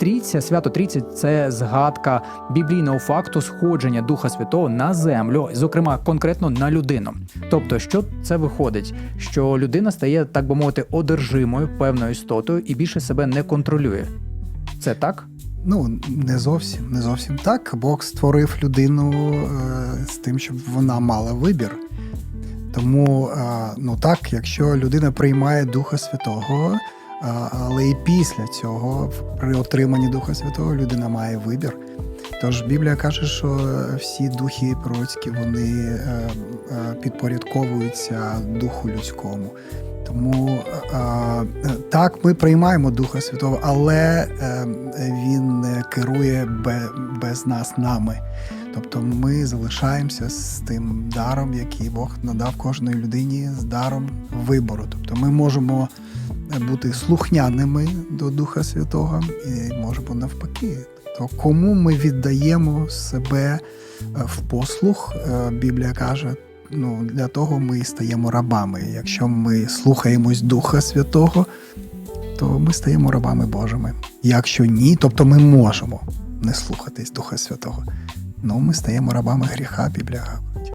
Трійця, свято Трійця це згадка біблійного факту сходження Духа Святого на землю, зокрема конкретно на людину. Тобто, що це виходить? Що людина стає, так би мовити, одержимою певною істотою і більше себе не контролює. Це так? Ну, не зовсім, не зовсім так. Бог створив людину е, з тим, щоб вона мала вибір. Тому, е, ну так, якщо людина приймає Духа Святого, але і після цього, при отриманні Духа Святого, людина має вибір. Тож Біблія каже, що всі духи пророцькі вони е, е, підпорядковуються духу людському. Тому е, так, ми приймаємо Духа Святого, але він керує без нас нами. Тобто ми залишаємося з тим даром, який Бог надав кожній людині, з даром вибору. Тобто ми можемо бути слухняними до Духа Святого і можемо навпаки. Тобто, кому ми віддаємо себе е, в послух, е, Біблія каже, ну, для того ми і стаємо рабами. Якщо ми слухаємось Духа Святого, то ми стаємо рабами Божими. Якщо ні, тобто ми можемо не слухатись Духа Святого. Ну, ми стаємо рабами гріха, Біблія